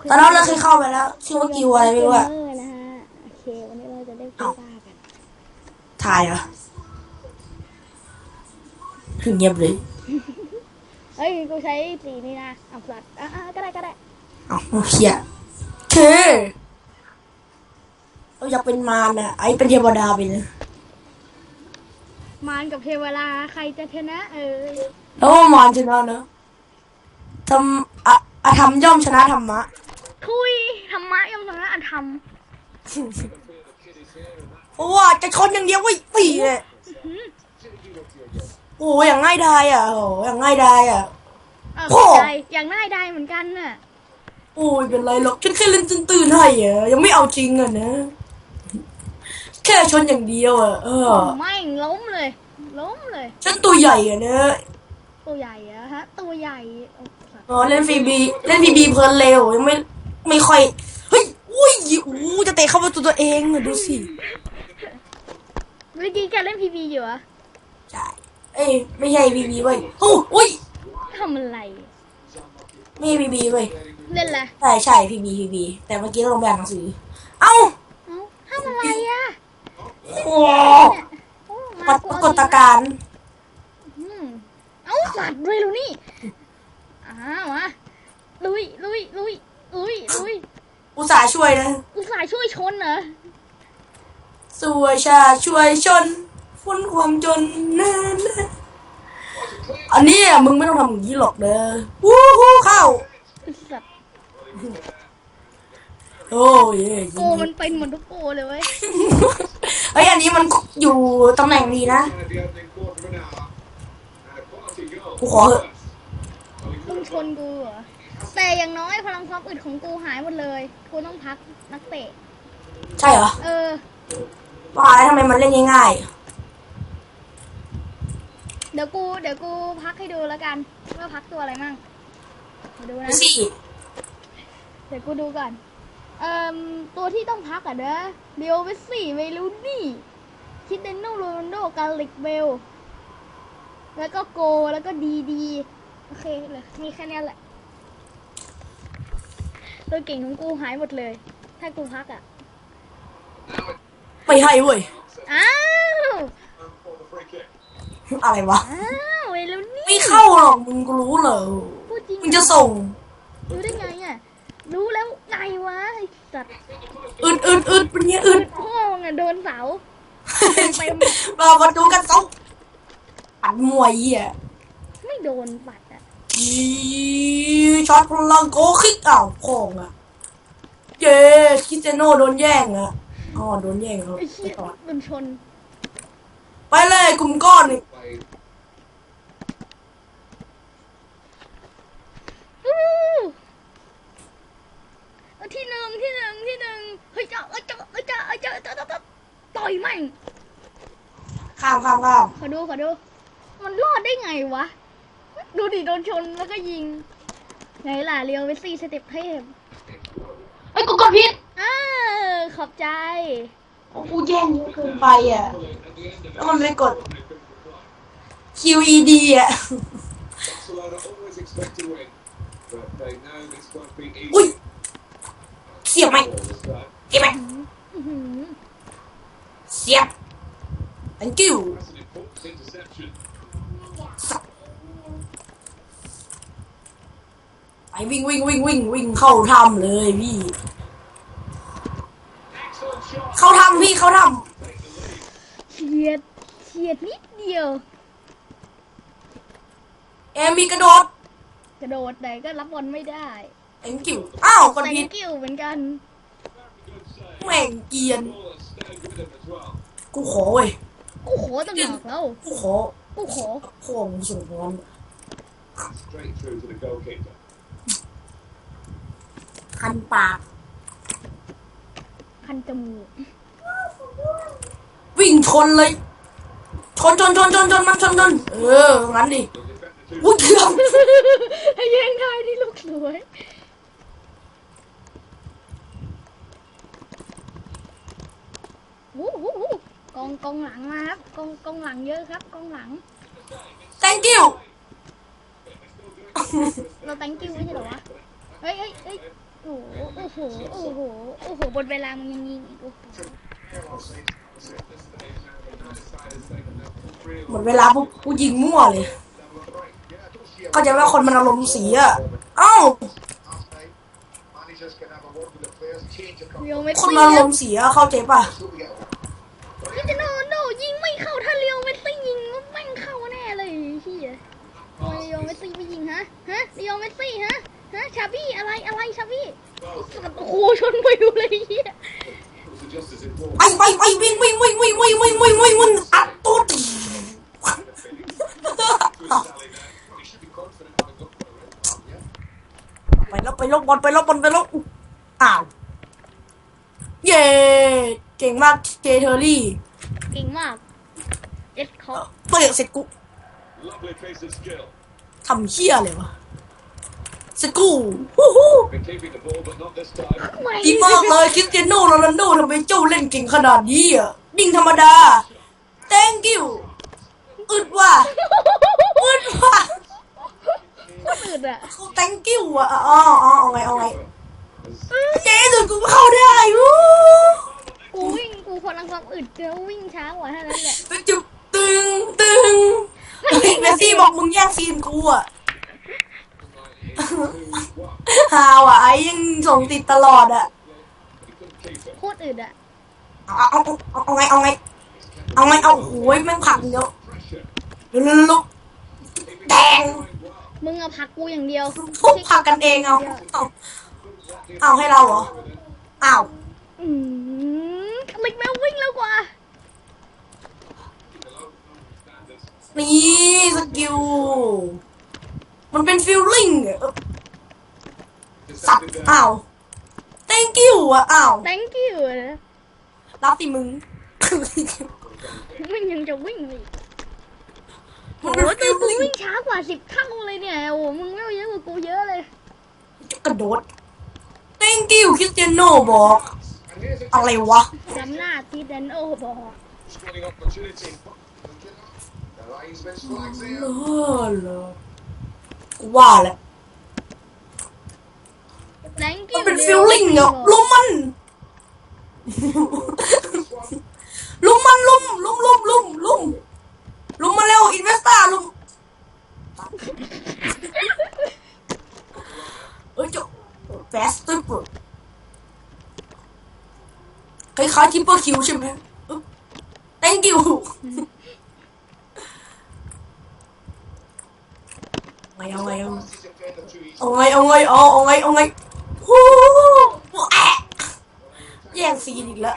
เคตอนนั้นเราเคยเข้าไปแล้วชื่อว่ากิวอะไรไม่รู้อะเกมเมอร์นะฮะโอเควันนี้เราจะได้ฟีฟ่ากันถ่ายเหรอเงียบเลยเฮ้ยกูใช้สีนี้นะอะพลัดอะอะก็ได้ก็ได้เอ้าเขียคือเราอยากเป็นมารนะไอ้เป็นเทวดาไปเลยมารกับเทวดาใครจะชนะ เออแล้วว่ามารชนะเนอะทำอะอะธรรมย่อมชนะธรรมะ ทุยธรรมะย่อมชนะอธรรมเพราะว่าจะชนอย่างเดียวไว้ปีเลยโอ้ยอย่างง่ายดายอะโอ้ยอย่างง่ายดายอะ เออโอ้ เข้าใจอย่างง่ายได้เหมือนกันน่ะโอ้ยเป็นไรหรอกฉันแค่เล่นตื่นๆให้อะยังไม่เอาจริงอะนะ แค่ชนอย่างเดียวอะเออ ไม่งล้มเลย ล้มเลย ฉันตัวใหญ่อะนะตัวใหญ่อะฮะ ตัวใหญ่โอ้สัตว์อ๋อเล่นฟรีบีเล่นฟรีบีเพลินเร็วยังไม่ ไม่ค่อยเฮ้ยอุ้ยอู้จะเตะเข้าประตูตัวเองอะดูสิเมื่อกี้แกเล่นพีบีอยู่เหรอะใช่เอ้ยไม่ใช่บีบีเว้ยโอ้อุ้ยทำอะไร ไม่ใช่บีบีเว้ยเล่นอะไรใช่ใช่พีบีพีบีแต่เมื่อกี้เราลงแบบหนังสือ เอ้าเอ้าทำอะไรอะโอ้โอ้ปรากฏการณ์อืมเอ้าสัตว์ด้วยรู้นี่อ้าวมาลุยลุยลุย ลุยลุยอุตส่าห์ช่วยนะ อุตส่าห์ช่วยชนเหรอสวยชาช่วยชนพ้นความจนนะนะอันนี้อะมึงไม่ต้องทำอย่างนี้หรอกเด้อวู้ฮู้เข้าไอ้สัตว์โอ้ยเย้โกมันเป็นเหมือนทุกโกเลยเว้ยเฮ้ยอันนี้มันอยู่ตำแหน่งดีนะ กูขอเถอะมึงชนกูเหรอ แต่อย่างน้อยพลังความอึดของกูหายหมดเลยกูต้องพักนักเตะ ใช่เหรอเออ ว่าแล้วทำไมมันเล่นง่ายเดี๋ยวกูเดี๋ยวกูพักให้ดูแล้วกันว่าพักตัวอะไรมั่งมาดูๆนะ ดูสิเดี๋ยวกูดูก่อน เอ่มตัวที่ต้องพักอะเด้อเดียวเวสซี่เวลูนี่คิดเดนโนโรนโดกาลิกเบล แล้วก็โก แล้วก็ดีดี โอเคเลยมีแค่เนี้ยแหละ ตัวเก่งของกูหายหมดเลย ถ้ากูพักอะ ไม่ให้เว้ย อ้าว อะไรวะ อ้าวเวลูนี่ไม่เข้าหรอกมึงก็รู้เหรอ พูดจริงมึงจะส่ง รู้ได้ไงอะ รู้แล้วไงวะไอ้สัตว์อึดอึดอึดเป็นเงี้ยอึดพ่อมึงอะโดนเสาเรามาดูกันสองปัดมวยอะไม่โดนปัดอะอี ช็อตพลังโกคิกอ้าวโค้งอะเย้คริสเตยโนโดนแย่งอะอ๋อโดนแย่งเขาไอ้ไปเชี่ยก่อนโดนชนไปเลยกลุ่มก้อนนี่อู้เอาที่หนึ่งที่หนึ่งที่หนึ่งเฮ้ยเจ้าเอ้ยเจ้าเอ้ยเจ้าเอ้ยเจ้าเจ้าเจ้าเจ้าต่อยแม่งข้ามข้ามข้ามขอดูขอดู มันรอดได้ไงวะ ดูดิโดนชนแล้วก็ยิง ไงล่ะเรียวเวสซี่สเต็ปเทพไอ้ยกูกดผิดอ้าวขอบใจกูแย่งเยอะเกินไปอะ แล้วมันไม่กด QED อะ อุ้ยเสียบไหมเสียบไหมอื้อหือเสียบ thank you ไป วิ่งวิ่งวิ่งวิ่งวิ่งเข้าถ้ำเลยพี่ เข้าถ้ำพี่เข้าถ้เฉียดเฉียดนิดเดียวำเอมมีกระโดดกระโดดแต่ก็รับบอลไม่ได้ thank you อ้าวกดผิดแต่กิ้วเหมือนกัน แม่งเกรียน กูขอเว้ยกูขอตั้งหากแล้วกูขอกูขอพ่อมึงส่งงอน Straight through to the goalkeeper. คันปาก คันจมูกวิ่งชนเลย ชนชนชนชนชนมันชนชนเออ งั้นดิอุ้ยเกือบให้แย่งได้ที่ลูกสวยวู้วู้วู้กองกองหลังมาครับกองกองหลังเยอะครับกองหลัง thank you เรา thank you ไม่ใช่เหรอวะ เฮ้ยเฮ้ยเฮ้ย โอ้โห โอ้โห โอ้โห โอ้โห บนเวลามึงยังยิงอีกโอ้โหหมดเวลาปุ๊บกูยิงมั่วเลยก็จะว่าคนมันอารมณ์เสียเอ้า Managers can have a word with the players, change a เรียวเมสคนซี่มันอารมณ์เสียเข้าใจป่ะ So we get คริสเตียโนโนยิงไม่เข้าถ้าเรียวเมสซี่ยิงแม่งเข้าแน่เลยเฮียเรียวเมสซี่ไม่ยิงฮะ ฮะเรียวเมสซี่ฮะ ฮะชาบี้อะไรอะไรชาบี้โอ้โหชนไปดูเลยเฮีย was just as important. ไปไปไปวิ่งวิ่งวิ่งวิ่งวิ่งวิ่งวิ่งวิ่งวิ่งอัดตุ๊ด Sally there. He should be confident having got the red card, yeah? ไปแล้วไปลบบอลไปลบบอลไปลบอ้าวเย้เก่งมากเจเทอรี่เก่งมากเอ็ดเขาเปิดเสร็จกู Lovely piece of skill. ทำเชี่ยเลยวะ สกกูฮู้ฮู้ Been keeping the ball, but not this time. ไม่ดีมากเลยคริสเตียโนโรนัลโดทำไมเจ้าเล่นเก่งขนาดนี้อะดิ่งธรรมดา thank you อึดว่ะอึดว่ะคนอื่นอะเขา thank you อะอ๋ออ๋อเอาไงเอาไงเจ๊สุดกูเข้าได้วู้กูวิ่งกูพลังความอึดเจอวิ่งช้ากว่าเท่านั้นแหละจุบตึงตึงเมสซี่บอกมึงแย่งซีนกูอะ ฮาวอะไอ้ยังส่งติดตลอดอะ He couldn't keep it. โคตรอึดอะเอาเอาเอาเอาไงเอาไงเอาไงเอาโอ้ยแม่งผลักเดียว Pressure. ลุกแดงมึงอะพักกูอย่างเดียวทุกผลักกันเองเอาเอาเอาให้เราเหรออ้าวอืมลิกแมววิ่งแล้วกว่านี่สกิล มันเป็นฟิลลิ่งอะเออสัตว์อ้าว thank you อะอ้าว thank you นะรับติมึงมึงยังจะวิ่งอีกมันโอ้เป็นโหฟิแต่ลกูลิ่งวิ่งช้ากว่าสิบเท่าเลยเนี่ย โอ้โหมึงไม่เยอะกว่ากูเยอะเลยกระโดด thank you คริสเตียโนบอก And here's a อะไรวะ จำหน้าทีเดนโอบอก scoring opportunity. The linesman flags เอ here. อเหรอ กูว่าแหละ thank มัน you เป็นฟิลลิ่งเนาะลุมมันลุมมันลุมลุมลุมลุมลุมลุมมาเร็วอินเวสตาลุมเอ้ยเจ้าแฟสต์ปุ๊บคล้ายๆทิปเปอร์คิวใช่ไหมอึ๊บ thank you ไงเอาไงเอา Passes defender too easy. เอาไงเอาไงเอาเอาไงเอาไงฮู้แอะแย่งซีนอีกแล้ว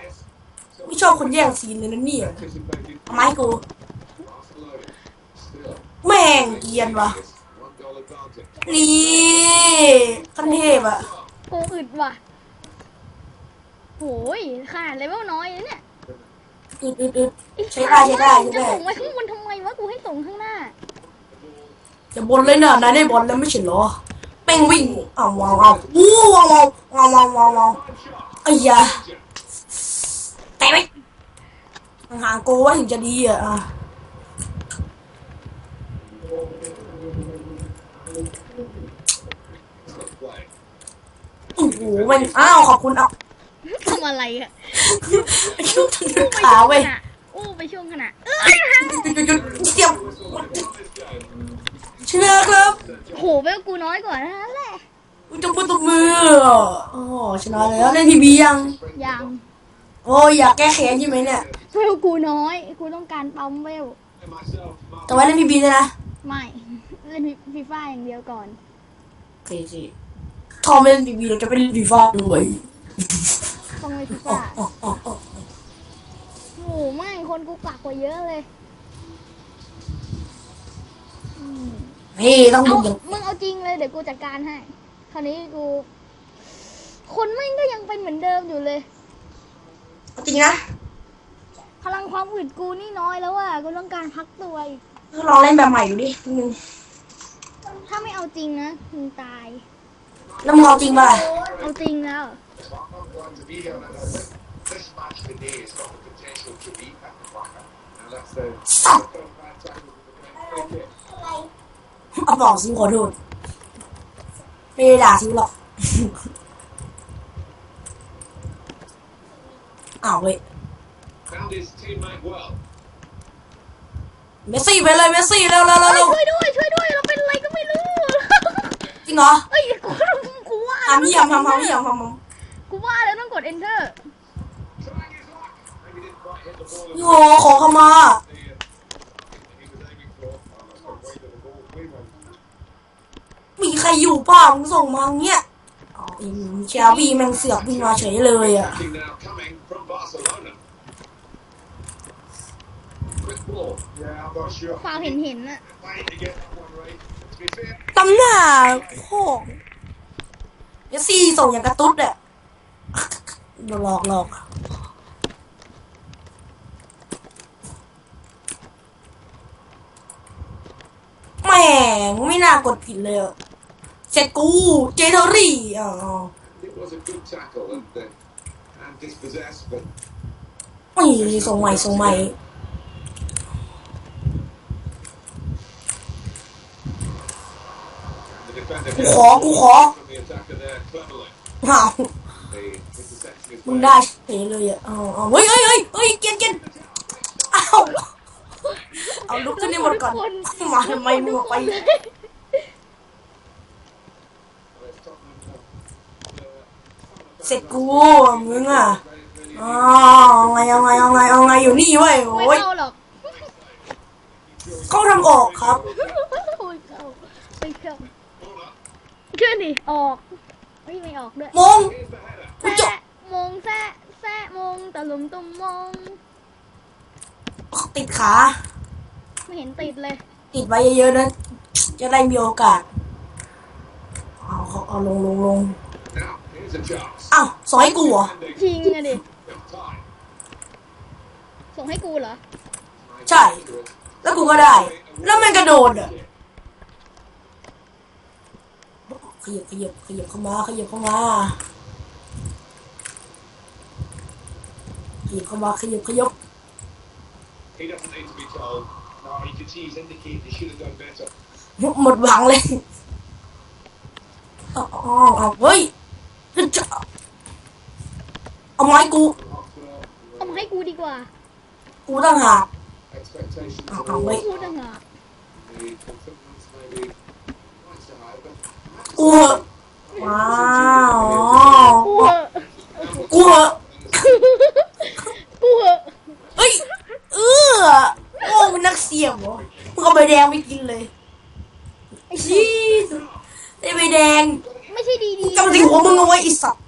ไม่ชอบคนแย่งซีนเลยนะเนี่ย Anticipated ทำไมให้กู Barcelona. Still, แม่งเกรียนว่ะ one goal advantage. นี่ขั้นเทพอะกูอึดว่ะโอ้ยขนาดเลเวลน้อยนะเนี่ยอึดอึดอึดใช้ได้ใช้ได้ใช้จะได้ส่งไว้ข้างบนทำไมวะกูให้ส่งข้างหน้า อย่าบนเลยนะนายได้บอลแล้วไม่ใช่เหรอเป้งวิ่งอ้าวว้าวว้าววู้ว้าวว้าวว้าวว้าวว้าวว้าวไอ้ยาเตะไปห่างๆโกไว้ถึงจะดีอะอะ Play. โอ้โหแม่งอ้าวขอบคุณอะทำอะไรอะช่วงถึงอู้ไปขาช่วงเว้ยขณะอู้ไปช่วงขณะเอ้ยฮะหยุดหยุดหยุดเดียว ชนะครับโหเวลกูน้อยกว่าเท่านั้นแหละกูจะพูดตบมืออ๋อชนะแล้วเล่นทีวียังยังโอ้ยอยากแก้แค้นใช่ไหมเนี่ยเวลกูน้อย กูต้องการปั๊มเวล And myself, Mark. แต่ว่าเล่นทีวีเลยนะไม่เล่นฟีฟ่าอย่างเดียวก่อนโอเคสิทอมไม่เล่นทีวีเราจะไปเล่นฟีฟ่าด้วยต้องเล่นฟีอ๋อฟ่าอ๋ออ๋ออ๋อโอ้ไม่คนกูกักกว่าเยอะเลย มเฮ้ยต้องเอาดูอย่างมึงเอาจริงเลยเดี๋ยวกูจัดการให้ คราวนี้กู คนแม่งก็ยังเป็นเหมือนเดิมอยู่เลย จริงนะพลังความอึดกูนี่น้อยแล้วอะ กูต้องการพักตัวอีกลองเล่นแบบใหม่ดูดินิดนึงถ้าไม่เอาจริงนะมึงตาย แล้วมึงเอาจริงป่ะเอาจริงแล้ว เอาบอกซิขอโทษไม่ได้ด่าซิหรอกอ้าวเว้ยเมสซี่ไปเลยเมสซี่เร็วเร็วเร็วเร็ช่วยด้วยช่วยด้วยเราเป็นอะไรก็ไม่รู้จริงเหรอเอ้ยกูกูว่าทำเหี้ยทำทำงหี้ยทงกูว่าแล้วต้องกด enter โยขอเข้ามา มีใครอยู่เปล่ามึงส่งมาเงี้ยอ๋ออีเชลบีแม่งเสือกวิ่งมาเฉยเลยอะ Attacking now coming from Barcelona. Quick ball. Yeah, I'm not sure. ฟาวเห็นเห็นๆอะ Waiting to get that one right. To be fair, ตำหน้าโคกเมสซี่ส่งอย่างกระตุ้ดอะโดนหลอกหลอกแหม่งไม่น่ากดผิดเลยอะ เสร็จกูเจเทอรี่อ๋อ it was a good tackle and uh, and dispossessed, but ไม่ส่งใหม่ส่งใหม่ the defender กูขอกูขอ from the attacker there cleverly. อ้าว The interception is มึงได้เฉยเลยอะเอาเอาเฮ้ยเฮ้ยเฮ้ยเฮ้ยเกียนเกียนอ้าวเอาลุกขึ้นให้หมดก่อนมาทำไมมึงออกไป เสร็จกูมึงอะอ๋อเอาไงเอาไงเอาไงเอาไงอยู่นี่เว้ยไม่โอ้ยเข้าหรอกเข้าทางออกครับโอ้ยเข้าไม่เข้าเชื่อดิออกเฮ้ยไม่ออกด้วยมงกูจบแซะมงแซะแซะมงตะลุมตุมมงติดขา ไม่เห็นติดเลยติดไว้เยอะๆนะจะได้มีโอกาส เอาเอาเอาลงลงลง Now, here's a chance. อ้าวสอนให้กูเหรอ จริงอะดิ Time. ส่งให้กูเหรอ ใช่ แล้วกูก็ได้ แล้วมันกระโดดอะขยับขยับขยับเข้ามาขยับเข้ามาขยับเข้ามาขยับขยับ He doesn't need to be told. No, you can see he's indicated he should have done better. หมดหวังเลย อ๋ออ๋อเอาเฮ้ยจะ เอาไม้กู เอามาให้กูดีกว่ากูตั้งหาก Expectations Oh, of oh, all wait. กูต่างหาก the confidence maybe quite so high, but กูเหอะว้าวกูเหอะกูเหอะกูเหอะเฮ้ย เออโอ้มันนักเสียบเหรอมึงเอาใบแดงไปกินเลยไอ้ชี้ได้ใบแดงไม่ ใช่ดีดีกำลังตีหัวมึงเอาไว้ไอีสัตว์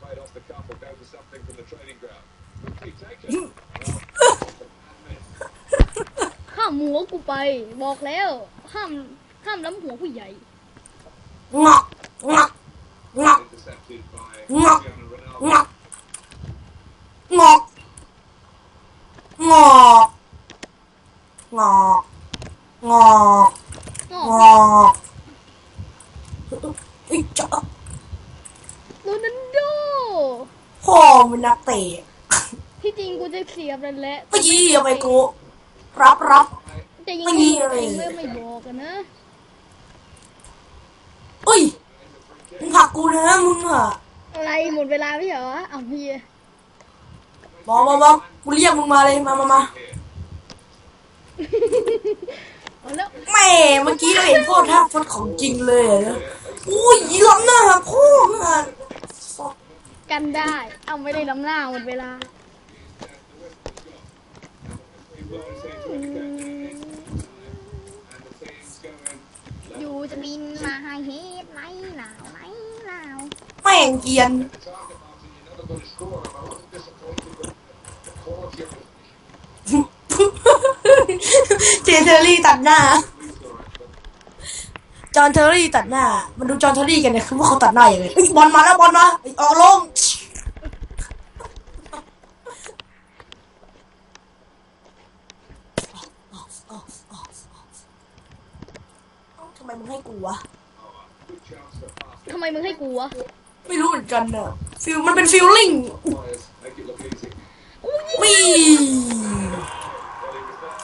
played off the cuff or go for something from the training ground. Quickly taken. ห้ามหัวกูไป บอกแล้วห้ามห้ามล้ำหัวผู้ใหญ่งอกงอกงอก Intercepted by Ngọc. Cristiano Ronaldo. งอกงอกงอกงอกงอก งอก งอกไอ้ยจ๊ะ โรนัลโด พ่อมันนักเตะที่จริงกูจะเสียบนั่นแหละเมื่อกี้เอาไปกูรับรับ จะยิงไม่มีอะไรเองไม่ไม่บอกกันนะเอ้ยมึงผลักกูนะมึงอะอะไรหมดเวลาไม่ใช่เหรออ้าวเฮียบอกบอกบอกกูเรียกมึงมาเลยมามามาเอาแล้วแม่เมื่อกี้เราเห็นพ่อท่าพดของจริงเลยอะนะอุ้ยล้ำหน้าพ่อมึงอะันได้ เอาไม่ได้ล้ำหน้าหมดเวลา อยู่จะบินมาให้เฮ็ดไหมหนาวไหมหนาวแม่งเกรียน เจเทอรี่ตัดหน้า จอห์นเทอรี่ตัดหน้า มันดูจอห์นเทอรี่กันเนี่ยคือว่าเขาตัดหน้าอย่างไรเอ้ยบอลมาแล้วบอลมาเอ้ยออกลง เอ้าทำไมมึงให้กูวะ good chance for pass ทำไมมึงให้กูวะไม่รู้เหมือนกันเนอะฟิลมันเป็นฟิลลิ่ง players. Make it look easy. วี Well, he was there.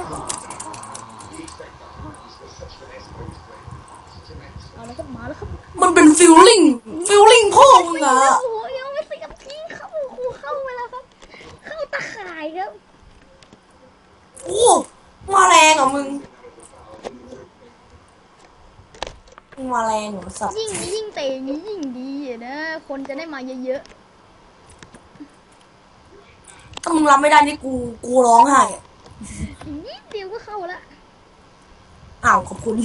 And uh, very He stepped up. He's got such finesse for his play. Such an excellent แล้วครับมา แล้วครับมันเป็นฟิลลิ่งฟิลลิ่งพ่อมึงอะ โอ้โหเอลไม่สิกับทีเข้าโอ้โหเข้าไปแล้วครับ เข้าตะข่ายครับโอ้มาแรงอะมึงมึงมาแรงเหรอสัตว์ยิ่งยิ่งเตะอย่างนี้ยิ่งดีอะนะคนจะได้มาเยอะถ้ามึงรับไม่ได้นี่กูกูร้องไห้อะๆอีกนิดเดียวก็เข้าละอ้าวขอบคุณ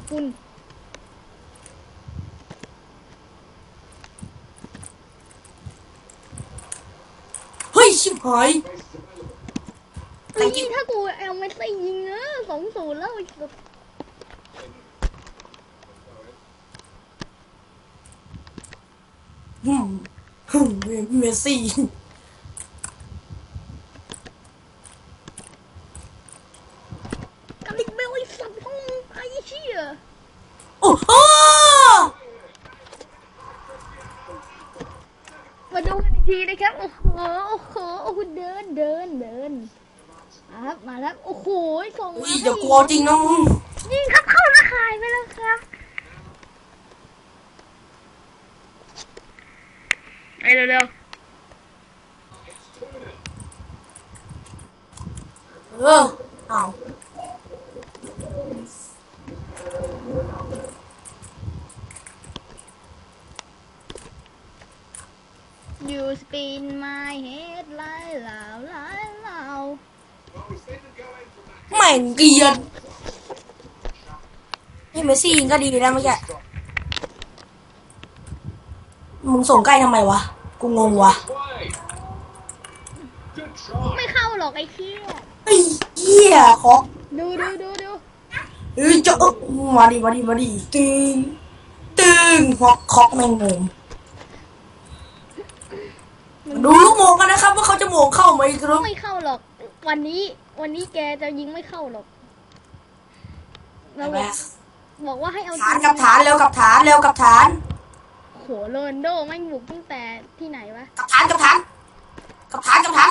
ขอบคุณ เฮ้ย ชิบหายเฮ้ยถ้ากูเอลไม่ใส่ยิงนะสองศูนย์แล้วไอ้สัสอืมฮึ่มเมสซี่ กาลิกเบลไอ้สัตว์ห้องไอ้เชี่ย โอ้โห มาดูกันอีกทีนะครับ โอ้โห โอ้โห โอ้โห เดิน เดิน เดินมาครับ มาแล้ว โอ้โห ส่ง อุ้มายอย่ากลัวจริงนะมึงยิงครับเข้าตะข่ายไปแล้วครับไปเร็วเอออ้าวๆ You spin my head ไล่เหล่าไล่เหล่า แม่งเกลียดนี่เมสซี่ยิงก็ดีแล้วเมื่อกี้มึงส่งใกล้ทำไมวะ กูงงวะ Play. Good try. ไม่เข้าหรอกไอ้เคี้ยไอ้เหี้ยขอดูดูดูดูเอ้ยจะเอ้อมาดิมาดิมาดิตึงตึงฮอกคอกแมงมุมดูลูกโมงกันนะครับว่าเขาจะโมงเข้าไหมครับไม่เข้าหรอกวันนี้ วันนี้แกจะยิงไม่เข้าหรอกเราบอกบอกว่าให้เอาฐานกับฐานเร็วกับฐานเร็วกับฐานโหโรนลโดแม่งบุกตั้งแต่ที่ไหนวะกับฐานกับฐานกับฐานกับฐาน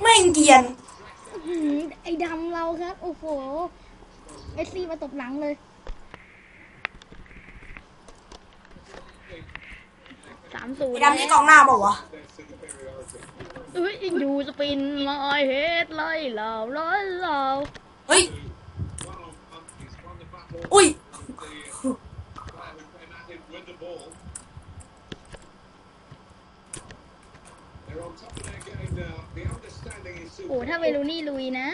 แม่งเกรียนอื้อหือไอ้ดำเราครับ โอ้โหเอสซี่มาตบหลังเลยสามศูนไอ้ย์ดำนี่กองหน้าเปล่าวะ เอ้ยยูสปินไล่เฮดไล่เหล่าไล่เหล่าเฮ้ย One of Monkeys won the battle. อุ้ย The player who came at him with the ball. They're on top of their game now. The understanding is โอ้ถ้าเวลูนี่ลุยนะ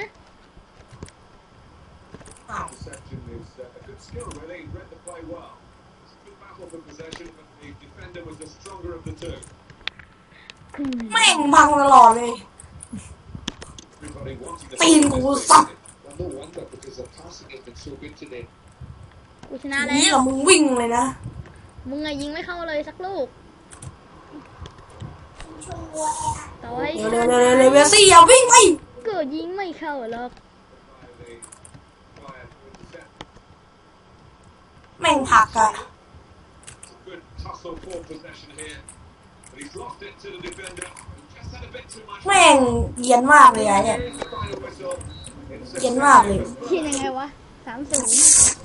อ้าว Interception is uh, a good skill, really. He read the play well. It's a good battle for possession, but the defender was the stronger of the two. แม่งบังตลอดเลย Everybody wanting the Tin ball của this sập. season. Well, no wonder, because the passing has been so good today. กูชนะแล้นี่เหรวอมึงวิ่งเลยนะ มึงอะยิงไม่เข้าเลยสักลูกต่อให้เร็วเร็วเร็วเร็วเร็วเร็วซี่อย่าวิ่งไปก็ยิงไม่เข้าหรอก By the player who intercepted. แม่งผลักอะ It's a good tussle for possession here. แม่งเกรียนมากเลยไอ้เนี่ย Here's the final whistle. It's เกรียนมากเลยเขียนยังไงวะสามศูนย์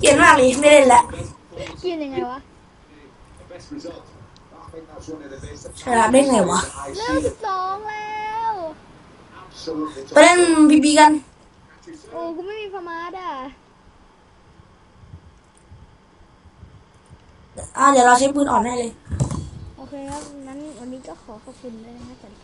เกรียนมากเลยไม่เล่นแล้วเขียนยังไงวะ the best result. I think that's one of the best. ชนะได้ไงวะเร็วสิบสองแล้ว Absolutely. ไปเล่นพีบีกัน โอ้กูไม่มีพมาร์ดอะอ่าเดี๋ยวเราใช้ปืนอ่อนให้เลยโอ เคครับนั้นวันนี้ก็ขอขอบคุณด้วยนะครับสวัสดีครับ